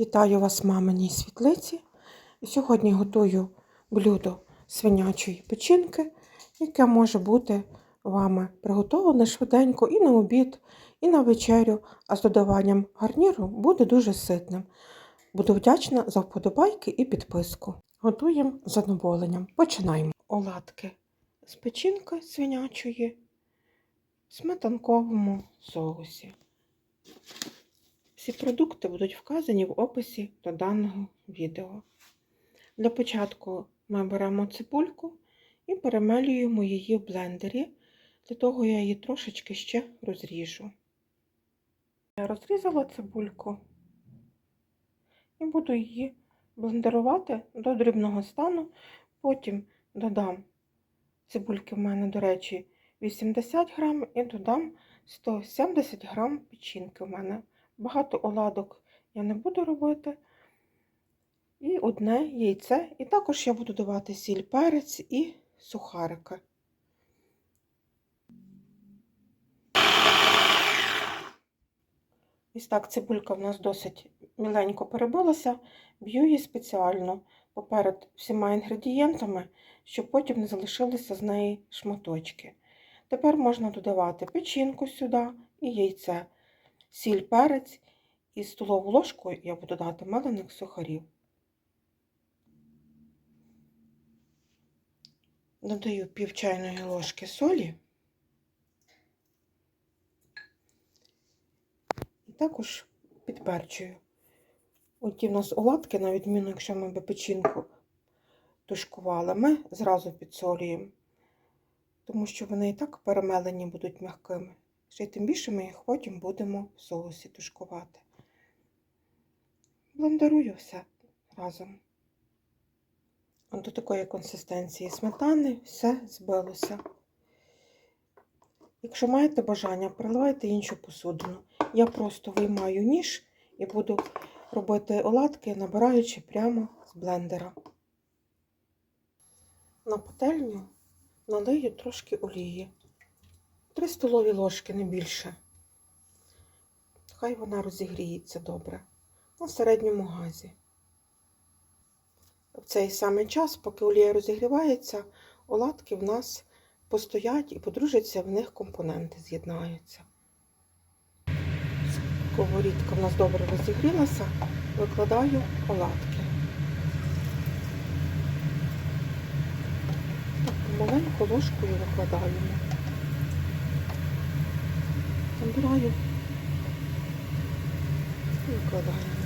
Вітаю вас, маминій світлиці. Сьогодні готую блюдо свинячої печінки, яке може бути вами приготовлене швиденько і на обід, і на вечерю, а з додаванням гарніру буде дуже ситним. Буду вдячна за вподобайки і підписку. Готуємо з задоволенням. Починаємо. Оладки з печінки свинячої в сметанковому соусі. Всі продукти будуть вказані в описі до даного відео. Для початку ми беремо цибульку і перемелюємо її в блендері. Для того я її трошечки ще розріжу. Я розрізала цибульку і буду її блендерувати до дрібного стану. Потім додам цибульки в мене, до речі, 80 грам і додам 170 грам печінки в мене. Багато оладок я не буду робити. І одне яйце. І також я буду давати сіль, перець і сухарики. Ось так цибулька в нас досить міленько перебилася. Б'ю її спеціально поперед всіма інгредієнтами, щоб потім не залишилися з неї шматочки. Тепер можна додавати печінку сюди і яйце сіль, перець і столову ложку я буду дати мелених сухарів. Додаю пів чайної ложки солі. І також підперчую. Оті в нас оладки, на відміну, якщо ми би печінку тушкували, ми зразу підсолюємо, тому що вони і так перемелені будуть м'якими. Ще й тим більше ми їх потім будемо в соусі тушкувати. Блендерую все разом. До такої консистенції сметани все збилося. Якщо маєте бажання, приливайте іншу посудину. Я просто виймаю ніж і буду робити оладки, набираючи прямо з блендера. На пательню налию трошки олії. 3 столові ложки, не більше. Хай вона розігріється добре на середньому газі. В цей самий час, поки олія розігрівається, оладки в нас постоять і подружаться, в них компоненти з'єднаються. Сковорідка в нас добре розігрілася, викладаю оладки. Так, маленьку ложкою викладаємо. Набираю і викладаємо.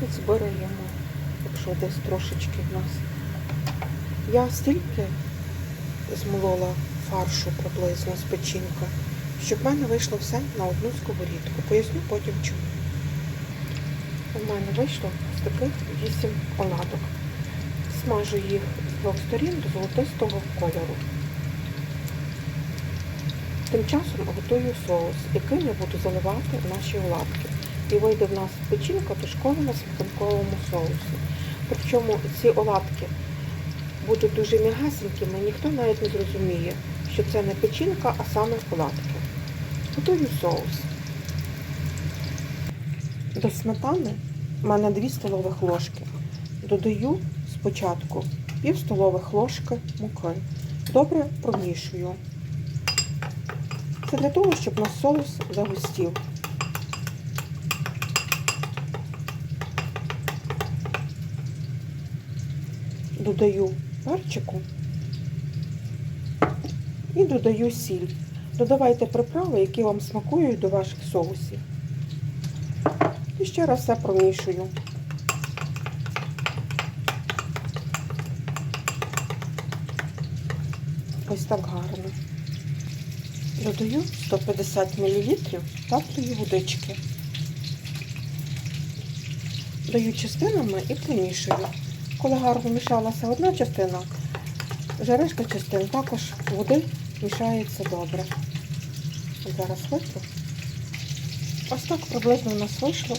Підзбираємо, якщо десь трошечки в нас. Я стільки змолола фаршу приблизно з печінка, щоб в мене вийшло все на одну сковорідку. Поясню потім чому. У мене вийшло з таких 8 оладок. Смажу їх з двох сторін до золотистого кольору. Тим часом готую соус, яким я буду заливати наші оладки. І вийде в нас печінка тушкована в сметанковому соусі. Причому ці оладки будуть дуже м'ягасенькими, ніхто навіть не зрозуміє, що це не печінка, а саме оладки. Готую соус. До сметани в мене 2 столових ложки. Додаю спочатку пів столових ложки муки. Добре промішую. Це для того, щоб наш соус загустів. Додаю перчику і додаю сіль. Додавайте приправи, які вам смакують до ваших соусів. І ще раз все промішую. Ось так гарно. Додаю 150 мл теплої водички. Даю частинами і примішую. Коли гарно мішалася одна частина, вже решта частин також води мішається добре. Зараз витру. Ось так приблизно у нас вийшло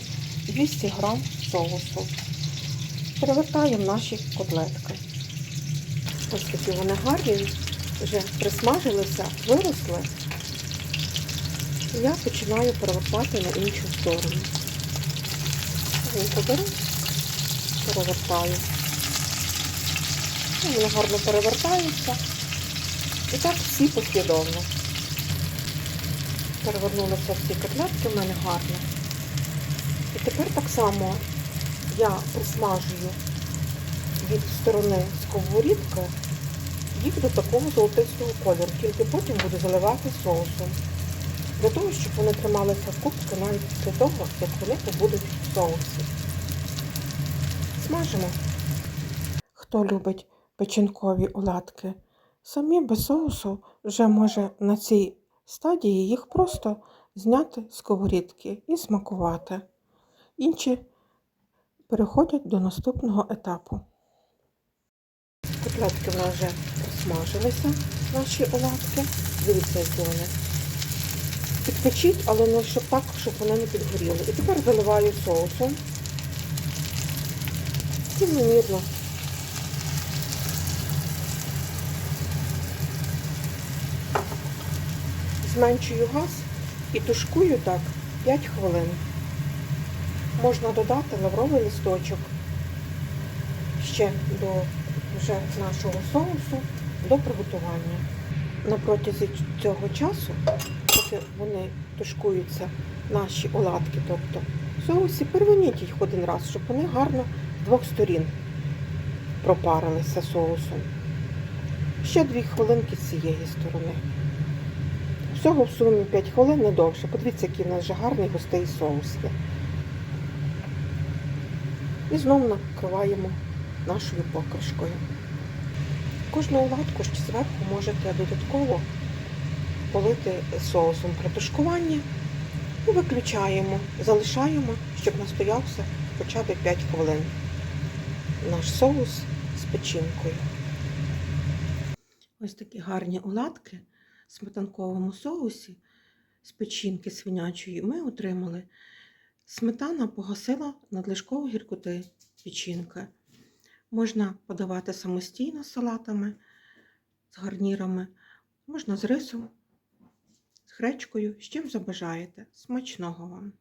200 грам соусу. Перевертаємо наші котлетки. Ось такі вони гарні, вже присмажилися, виросли. Я починаю перевертати на іншу сторону. Він беру, перевертаю. Ну, Вони гарно перевертаються. І так всі послідовно. Перевернулися всі котлетки в мене гарно. І тепер так само я присмажую від сторони сковорідки їх до такого золотистого кольору, тільки потім буду заливати соусом. Для того, щоб вони трималися в кубки навіть після того, як вони побудуть в соусі. Смажимо. Хто любить печінкові оладки, самі без соусу вже може на цій стадії їх просто зняти з сковорідки і смакувати. Інші переходять до наступного етапу. Котлетки в нас вже просмажилися, наші оладки. Дивіться, які вони. Підпечіть, але не щоб так, щоб вони не підгоріли. І тепер заливаю соусом. Рівномірно. Зменшую газ і тушкую так 5 хвилин. Можна додати лавровий листочок ще до вже нашого соусу до приготування. На протязі цього часу, поки вони тушкуються, наші оладки, тобто соусі, перевиніть їх один раз, щоб вони гарно з двох сторін пропарилися соусом. Ще дві хвилинки з цієї сторони. Всього в сумі 5 хвилин не довше. Подивіться, який в нас вже гарний густий соус є. І знову накриваємо нашою покришкою. Кожну оладку ж зверху можете додатково полити соусом при тушкуванні і виключаємо, залишаємо, щоб настоявся хоча б 5 хвилин. Наш соус з печінкою. Ось такі гарні оладки в сметанковому соусі з печінки свинячої ми отримали. Сметана погасила надлишкову гіркоти печінки. Можна подавати самостійно салатами, з гарнірами, можна з рисом, гречкою, з чим забажаєте. Смачного вам!